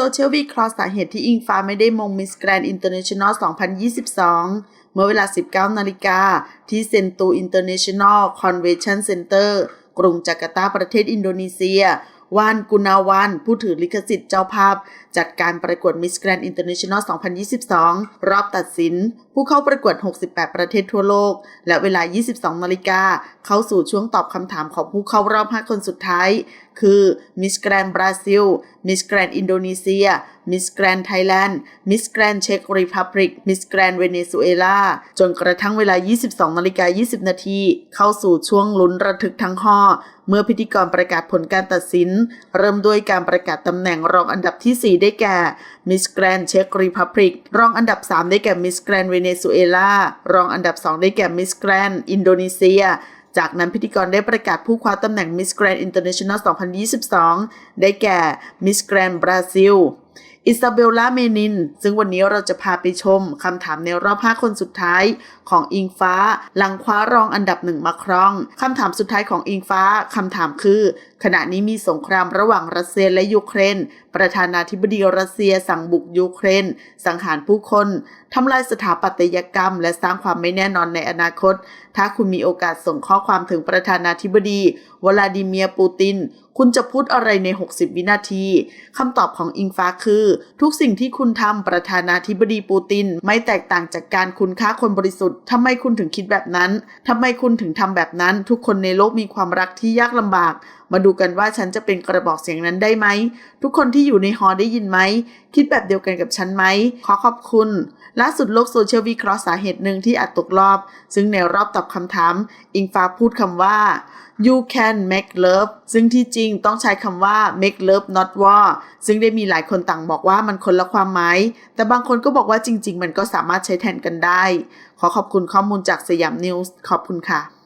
โซเชียลวิเคราะห์สาเหตุที่อิงฟ้าไม่ได้มงมิสแกรนด์อินเตอร์เนชั่นแนล 2022 เมื่อเวลา 19 นาฬิกา ที่เซนตูอินเตอร์เนชั่นแนลคอนเวนชั่นเซ็นเตอร์กรุงจาการ์ตาประเทศอินโดนีเซีย วานกุนาวันผู้ถือลิขสิทธิ์เจ้าภาพ จัดการประกวดมิสแกรนอินเตอร์เนชั่นแนล 2022 รอบตัดสิน ผู้เข้าประกวด 68 ประเทศทั่วโลก และเวลา 22 นาฬิกา เข้าสู่ช่วงตอบคำถามของผู้เข้ารอบ 5 คนสุดท้าย คือมิสแกรนบราซิลมิสแกรนอินโดนีเซียมิสแกรนไทยแลนด์มิสแกรนเช็กรีพับลิกมิสแกรนเวเนซุเอลาจนกระทั่งเวลา 22 นาฬิกา 20 นาทีเข้าสู่ช่วงลุ้นระทึกทั้งห้อ เมื่อพิธีกรประกาศผลการตัดสิน เริ่มด้วยการประกาศตำแหน่งรองอันดับที่ 4 ได้แก่มิสแกรนเช็กรีพับลิก รองอันดับ 3 ได้แก่มิสแกรนเวเนซุเอลารองอันดับ 2 ได้แก่มิสแกรนอินโดนีเซียจากนั้นพิธีกรได้ประกาศผู้คว้าตำแหน่ง Miss Grand International 2022 ได้แก่ Miss Grand Brazil อิซาเบลลาเมนิน ซึ่งวันนี้เราจะพาไปชมคำถามในรอบ 5 คนสุดท้ายของอิงฟ้า หลังคว้ารองอันดับหนึ่งมาครองคำถามสุดท้ายของอิงฟ้าคำถามคือ ขณะนี้มีสงครามระหว่างรัสเซียและยูเครน ประธานาธิบดีรัสเซียสั่งบุกยูเครน สังหารผู้คนทำลายสถาปัตยกรรม และสร้างความไม่แน่นอนในอนาคต ถ้าคุณมีโอกาสส่งข้อความถึงประธานาธิบดี วลาดิเมียร์ปูติน คุณจะพูดอะไรใน 60 วินาทีคำตอบของอิงฟ้าคือทุกสิ่งที่คุณทำประธานาธิบดีปูติน ไม่แตกต่างจากการคุณค่าคนบริสุทธิ์ทำไมคุณถึงคิดแบบนั้นทำไมคุณถึงทำแบบนั้น ทุกคนในโลกมีความรักที่ยากลำบาก มาดูกันว่าฉันจะเป็นกระบอกเสียงนั้นได้ไหม ทุกคนที่อยู่ในฮอได้ยินไหม คิดแบบเดียวกันกับฉันไหม ขอขอบคุณ ล่าสุดโลกโซเชียลวิเคราะห์สาเหตุหนึ่งที่อาจตกรอบ ซึ่งในรอบตอบคำถาม อิงฟ้าพูดคำว่า you can make love ซึ่งที่จริงต้องใช้คำว่า make love not war ซึ่งได้มีหลายคนต่างบอกว่ามันคนละความหมาย แต่บางคนก็บอกว่าจริง ๆ มันก็สามารถใช้แทนกันได้ ขอขอบคุณข้อมูลจากสยามนิวส์ขอบคุณค่ะ